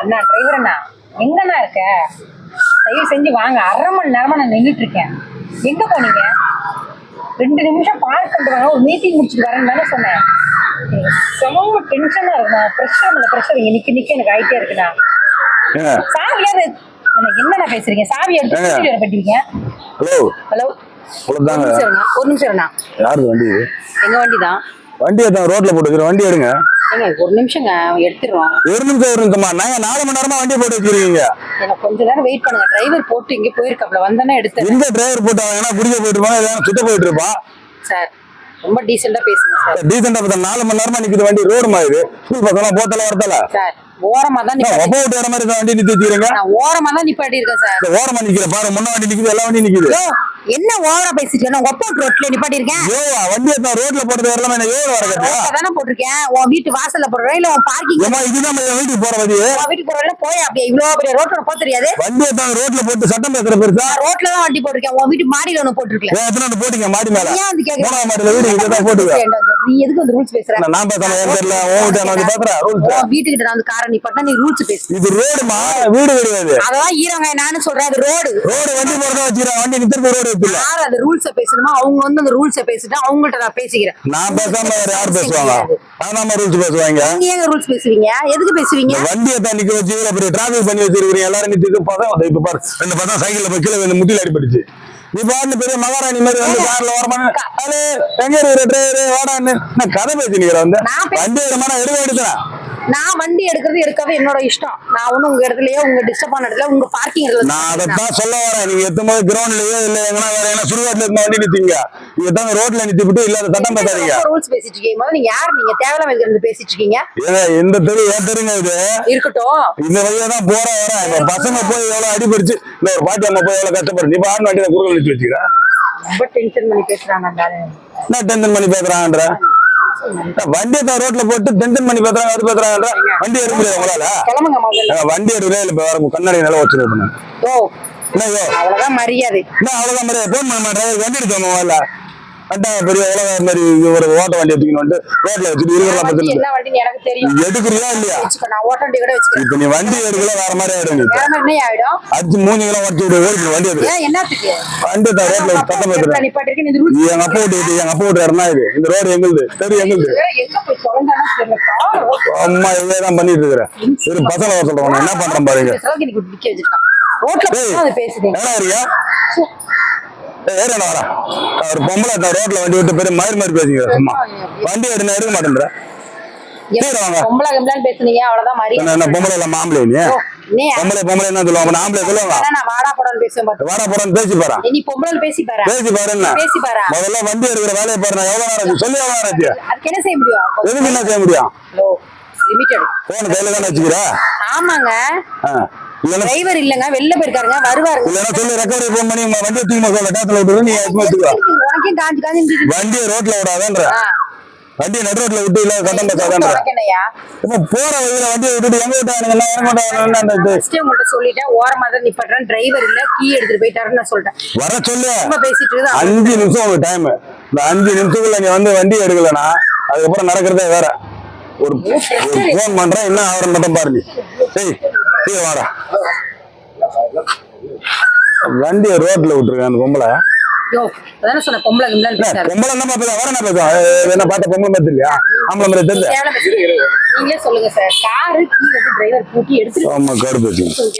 அண்ணா driver அண்ணா எங்கண்ணா இருக்க? தயவு செஞ்சு வாங்க. அரை மணி நேரமா நான் நின்றுட்டு இருக்கேன். எங்க போனீங்க? ரெண்டு நிமிஷம் பார்க் பண்ணிட்டு வாங்க. ஒரு மீட்டிங் முடிச்சுட்டு வரேன்னு தானே சொன்னேன். செம டென்ஷனா இருக்குண்ணா. ப்ரெஷர் மேல ப்ரெஷர் இங்க நிக்க நிக்க எனக்கு ஆயிட்டே இருக்குண்ணா. சாவியாவது என்னண்ணா பேசுறீங்க? சாவி எடுத்து பட்டுவீங்க ஹலோ. ஹலோ. ஒரு நிமிஷம் ஒரு நிமிஷம் யாரு வண்டி? எங்க வண்டி தான் வண்டி எத்தனை ரோட்ல போட்டு வண்டி எடுங்க. ஏங்க ஒரு நிமிஷங்க எடுத்துடுறோம் ஒரு நிமிஷம் ஒரு நிமிஷமா நான் நாலு மணி நேரமா வண்டி போட்டு வச்சிருக்கீங்க? எனக்கு கொஞ்ச நேரம் வெயிட் பண்ணுங்க. டிரைவர் போட்டு இங்க போயிருக்காப்ல வந்தானே எடுத்து இந்த டிரைவர் போட்டு அவன் ஏன்னா குடிக்க போயிட்டு இருப்பான் ஏதாவது சுத்த போயிட்டு இருப்பான்? சார் ரொம்ப டீசெண்டா பேசுங்க சார். டீசெண்டா பார்த்தா நாலு மணி நேரமா நிக்குது வண்டி ரோடு மாதிரி ஸ்கூல் பசங்க போத்தல வரத்தல சார் ஓரமா தான் நிப்பாட்டி ஒப்ப விட்டு வர மாதிரி தான் வண்டி நிறுத்தி நான் ஓரமா தான் நிப்பாட்டி இருக்கேன் சார் இந்த ஓரமா நிக்கிற பாரு முன்ன வண்டி நிக்குது எல்லா வண்டி நிக்குது. என்ன ஓவரா பேசிட்டு இருக்கேன் ஒப்ப ரோட்ல நிப்பாட்டி இருக்கேன் யோவா வண்டி எத்தனை ரோட்ல போட்டு வரலாமா என்ன யோவா வர கட்டியா ரோட்ல தானே போட்டிருக்கேன். உன் வீட்டு வாசல்ல போடுறேன். இல்ல உன் பார்க்கிங் ஏமா இதுதான் என் வீட்டுக்கு போற வண்டி உன் வீட்டுக்கு போறதுல போய் அப்படியே? இவ்வளவு பெரிய ரோட்ல போக தெரியாது. வண்டி எத்தனை ரோட்ல போட்டு சட்டம் பேசுற பெருசா? நான் ரோட்ல தான் வண்டி போட்டிருக்கேன். உன் வீட்டு மாடியில ஒண்ணு போட்டிருக்கல ஏன் எத்தனை போட்டீங்க? மாடி மேல. ஏன் வந்து கேக்குற? மூணாவது மாடியில வீடு இங்கதான் போட்டுக்க. நீ எதுக்கு வந்து ரூல்ஸ் பேசுற? நான் பேசாம ஏன் தெரியல உன் வீட்டு நான் பேசுறேன் ரூல்ஸ் உன் வீட்டுக்கிட்ட நான் வந்து காரை நிப்பாட்டினா நீ ரூல்ஸ் பேசு. இது ரோடுமா வீடு கிடையாது. அதான் ஈரங்க நானும் சொல்றேன் அது ரோடு ரோடு வண்டி போறதா வச்சுக்கிறேன். வண்டி நிறுத்தி ரோடு யார் அந்த ரூல்ஸ பேசணுமோ அவங்க வந்து அந்த ரூல்ஸ பேசிட்டா அவங்கள்ட்ட நான் பேசிக்கிறேன். நான் பேசாம வேற யார் பேசுவாங்க? நான் ரூல்ஸ் பேசுவாங்க. நீங்க ஏங்க ரூல்ஸ் பேசுவீங்க? எதுக்கு பேசுவீங்க? வண்டியை தான் நிக்க வச்சு இவ்வளவு பெரிய டிராபிக் பண்ணி வச்சிருக்கீங்க எல்லாரும் நிறுத்தி பசங்க இப்ப பாரு ரெண்டு பசங்க சைக்கிள்ல போய் கீழே வந்து முட்டில அடிபட்டுச்சு. நீ பாருன்னு பெரிய மகாராணி மாதிரி வந்து கார்ல வரமான எங்க இருக்கிற டிரைவர் வாடான்னு நான் கதை பேசிக்கிறேன் வந்து. வண்டி எடுமா எடுக்க எடுத்தேன் நான் வண்டி எடுக்கிறது எடுக்கவே என்னோட இஷ்டம். நான் ஒண்ணும் உங்க இடத்துலயோ உங்க டிஸ்டர்ப் ஆன இடத்துல உங்க பார்க்கிங் நான் அதைத்தான் சொல்ல வரேன். நீங்க எத்தும் போது கிரவுண்ட்லயோ இல்ல எங்கன்னா வேற எங்கன்னா சுடுகாட்டுல இருந்த வண்டி நிறுத்திங்க. நீங்க தான் ரோட்ல நிறுத்தி விட்டு இல்லாத சட்டம் பேசாதீங்க. ரூல்ஸ் பேசிட்டு இருக்கீங்க. நீங்க யார்? நீங்க தேவையில்லாம இருந்து பேசிட்டு இருக்கீங்க. இந்த தெரு ஏன் தெருங்க இது. இருக்கட்டும். இந்த வழியா தான் போற இப்ப பசங்க போய் எவ்வளவு அடிபடிச்சு இந்த ஒரு பாட்டி அம்மா போய் எவ்வளவு கஷ்டப்படுற நீ பாட்டு வண்டியில குறுகள் நிறுத்தி வச்சுக்கிற. ரொம்ப டென்ஷன் பண்ணி பேசுறாங்க. என்ன டென்ஷன் பண்ணி பேசுறாங்கன்ற? வண்டியை தான் ரோட்ல போட்டு டென்ஷன் பண்ணி பேசுறாங்க அது பேசுறாங்கன்ற. வண்டி எடுக்க முடியாது உங்களால? வண்டி எடுக்கல இல்ல இப்ப வேற கண்ணாடி நில வச்சிருக்கேன் ஓ. என்ன ஐயோ அவ்வளவுதான் மரியாதை. அவ்வளவுதான் மாதிரி போன் பண்ண மாட்டேன். வண்டி எடுத்து முதல்ல. வண்டா பெரிய உலக மாதிரி ஒரு ஓட்ட வண்டி எடுத்துக்கணும் வந்து ரோட்ல வச்சுட்டு இருக்கலாம் தெரியும். எடுக்கிறியா இல்லையா? ஓட்ட இப்ப நீ வண்டி எடுக்கல வேற மாதிரி ஆயிடும் அடிச்சு மூஞ்சிங்கெல்லாம் உடச்சு விடு ஓடிக்கணும் வண்டி எடுத்து என்னத்துக்கு வண்டி ரோட்ல சத்தம் பேசுறேன் எங்க அப்பா வீட்டு எங்க அப்பா வீட்டு இடம்னா இது? இந்த ரோடு எங்களுது தெரு எங்களுது. அம்மா இதே தான் பண்ணிட்டு இருக்கிறேன் சரி பசங்க வர சொல்றேன் என்ன பண்றேன் பாருங்க. ரோட்ல டேய். போய் அது பேசுது என்ன இருக்கியா ஏறா வரேன் ஒரு பொம்பளை ரோட்ல வண்டி விட்டு பெரிய மாதிரி மாதிரி பேசிக்கிற சும்மா. வண்டி எடுனா எடுக்க மாட்டேன்ற. பொம்பளை கம்பளான்னு பேசுனீங்க அவ்வளவுதான் மாதிரி பொம்பளை இல்ல மாம்பளை நீ? பொம்பளை பொம்பளை என்ன சொல்லுவாங்க? ஆம்பளை சொல்லுவாங்க. வாடா போடான்னு பேசுவேன் வாடா போறேன்னு பேசி பாறேன் நீ பொம்பளை பேசி பாரு. பேசி பாரு பேசி பாரு. முதல்ல வண்டி எடுக்கிற வேலையை பாரு நான் எவ்வளவு நேரம் ஆச்சு? சொல்லி எவ்வளவு நேரம் ஆச்சு? அதுக்கு என்ன செய்ய முடியும்? எதுக்கு என்ன செய்ய முடியும்? ஹலோ லிமிட்டட் போன் கையில தானே வச்சுக்கிற ஆமாங்க டிரைவர் இல்லங்க வெளில போயிருக்காருங்க வருவாருங்க. இல்லைன்னா சொல்லி ரெக்கவரி ஃபோன் பண்ணி உங்க வண்டியை தூக்கி விட்டுரு நீ எடுத்து வச்சுக்கோ. உனக்கே காஞ்சி காஞ்சி வண்டியை ரோட்ல விடாதன்ற. ஆ. வண்டியை நடு ரோட்ல விட்டு இல்ல உனக்கு என்னய்யா? இப்ப போற வழியில வண்டியை விட்டுட்டு எங்க எல்லாம் இறங்க. ஃபர்ஸ்டே உங்கள்ட்ட சொல்லிட்டேன் ஓரமா தான் நிப்பாட்டுறேன் டிரைவர் இல்ல கீ எடுத்துட்டு போயிட்டாருன்னு நான் சொல்லிட்டேன். வர சொல்லு. பேசிட்டு அஞ்சு நிமிஷம் டைம் இந்த அஞ்சு நிமிஷத்துக்குள்ள நீ வந்து வண்டி எடுக்கலனா அதுக்கப்புறம் நடக்கிறதே வேற. ஒரு போன் பண்றேன் என்ன அவரை மட்டும் பாரு நீ சரி சரி வாடா வண்டியை ரோட்ல விட்டுருக்கேன் அந்த பொம்பளை. யோ அதானே சொன்ன பொம்பளை என்ன, பேசாது. பொம்பளை என்ன வேற என்ன பார்த்த பொம்பளை மாதிரி இல்லையா ஆம்பளை மாதிரி தெரியல. கேவலம் பேசுறீங்க. நீங்களே சொல்லுங்க சார். காரு கீ வந்து டிரைவர் பூட்டி எடுத்துட்டு ஆமா.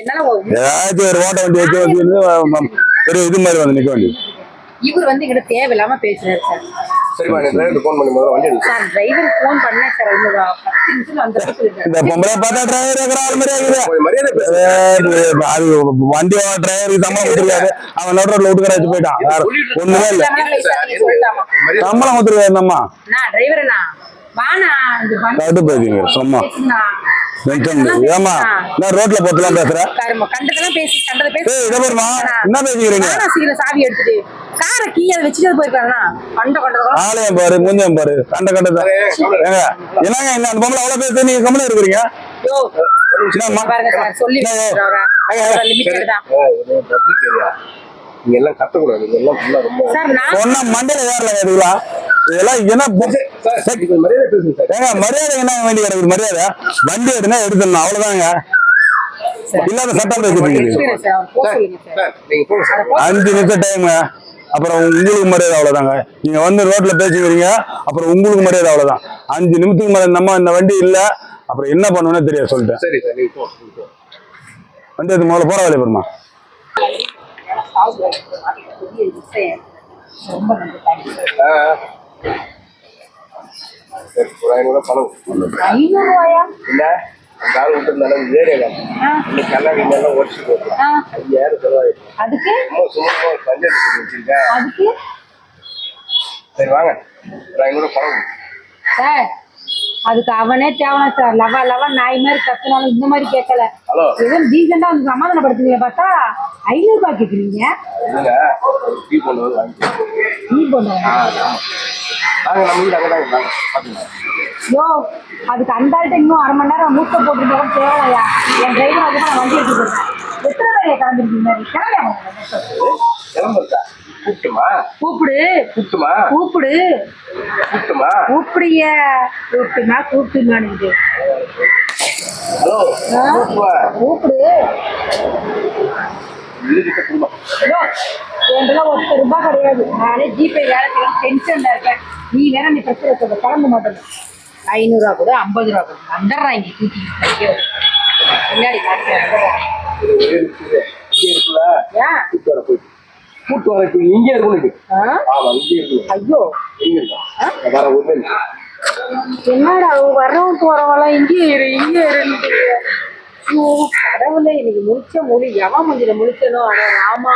என்னால ஒரு ஏதாச்சும் ஒரு ஓட்ட வண்டி வச்சு வந்து பெரிய இது மாதிரி வந்து நிக்க வேண்டியது. இவர் வந்து எங்கிட்ட தேவையில்லாம பேசுறாரு சார். சரிம்மா நீ டிரைவர் ஃபோன் பண்ணி முதல்ல வண்டி எடுத்து சார் டிரைவர் ஃபோன் பண்ணேன் சார் இன்னும் ஒரு பத்து நிமிஷத்துல வந்து இந்த பொம்பளை பார்த்தா டிரைவர் இருக்கிற ஆள் மாதிரி ஆகுது கொஞ்சம் மரியாதை பேசு. ஏய், அது வண்டி டிரைவருக்கு சம்பளம் கொடுத்துருக்காரு அவன் நடு ரோட்ல விட்டுக்கிற வச்சு போயிட்டான். வேற ஒண்ணுமே இல்ல. சம்பளம் கொடுத்துருக்காரு வண்டி கட்டு சும்மா. ஏமா நான் ரோட்ல போட்டுலாம் பேசுற? காரும்மா, கண்டதெல்லாம் பேசி கண்டதை பேசி. ஏய் இதை பாருமா என்ன பேசிக்கிறீங்க? காரை கீ அதை வச்சுட்டு போயிருக்காருண்ணா கண்ட ஆலயம் பாரு முஞ்சம் பாரு. கண்ட கண்டதான் ஏங்க என்னங்க என்ன அந்த பொம்பளை அவ்வளவு பேச நீங்க கம்மனு இருக்கிறீங்க? யோ? பாருங்க சார் சொல்லி லிமிட்டட் தான் பப்ளிக் ஏரியா நீங்க எல்லாம் கத்தக்கூடாது நீங்க எல்லாம் ஃபுல்லா ரொம்ப சார் நான் ஒன்னா மண்டையில ஏறல எதுலாம் இதெல்லாம் என்ன மரியாதை பேசுங்க சார். ஏங்க மரியாதை என்ன வேண்டி கிடக்குது மரியாதை? வண்டி எடுனா எடுத்துடணும் அவ்வளவுதாங்க. இல்லாத சட்டம் பேசுறீங்க இருக்கிறேன் சார் போக சார் சொல்லுங்க சார். சார் நீங்க போங்க சார். அஞ்சு நிமிஷம் டைமுங்க அப்புறம் உங்களுக்கு மரியாதை அவ்வளவுதாங்க. நீங்க வந்து ரோட்ல பேசிக்கிறீங்க அப்புறம் உங்களுக்கு மரியாதை அவ்வளவுதான். அஞ்சு நிமிஷத்துக்கு மேல நம்ம இந்த வண்டி இல்ல. அப்புறம் என்ன பண்ணுவேன்னு தெரியாது சொல்லிட்டேன். சரி சார். வண்டி எடுத்து முதல்ல போற வேலையை பெருமா பெரிய விஷயம் ரொம்ப நன்றி தேங்க்யூ சார் ஆ ஆ. சரி ஒரு ஐநூறு பணம். ஐநூறு ரூபாயா? இல்ல அந்த ஆள் இன்னைக்கு கண்ணாடி உடச்சு போட்டு. ஐயாயிரம் அதுக்கு? சும்மா சும்மா ஒரு பஞ்சாயத்து பண்ணி வச்சிருக்கேன். அதுக்கு? சரி வாங்க. சார் அதுக்கு அவனே தேவனா சார். லவ லவ நாய் மாதிரி கத்துனாலும் இந்த மாதிரி கேட்கல. ஏதோ டீசெண்டா வந்து சமாதானப்படுத்துவீங்க பார்த்தா ஐநூறு ரூபாய் ஒரு டீ நீ பண்ணுவாங்க நாங்கள் நம்ம வீடு அங்கே பார்த்துக்கலாம். யோ அதுக்கு அந்த ஆள்கிட்ட இன்னும் அரை மணி நேரம் மூக்க போட்டு போக தேவையா என் டிரைவர் அதுக்கு நான் வண்டி எடுத்து போட்டேன் எத்தனை பேர் கிளம்பிருக்கீங்க கிளம்பியா கிளம்புறதா? கூப்பிட்டுமா? கூப்பிடு. கூப்பிட்டுமா? கூப்பிடு. கூப்பிட்டுமா? கூப்பிடிய கூப்பிட்டுமா ஹலோ கூப்பிட்டுமா? கூப்பிடு. வீட்டுக்கு குடும்பம் ஐயோ, என்கிட்ட ஒத்த ரூபாய் கிடையாது. நானே ஜிபே வேலை செய்யலாம் டென்ஷன்ல இருக்கேன். நீ வேற நீ பிரச்சனை கலந்து மாட்டேன் ஐநூறுரூவா கூட ஐம்பது ரூபா கூட வந்துடுறான் இங்கே தூக்கி. பின்னாடி கூப்பிட்டு வர இங்கே இருக்கணும் ஐயோ. இருக்கும் வர ஒரு என்னடா வர்றவன் போறவங்களாம் இங்கே இரு இங்கே இருந்து கடவுளே இன்னைக்கு முழிச்ச மொழி எவன் முஞ்சில முழிச்சனோ அட ராமா.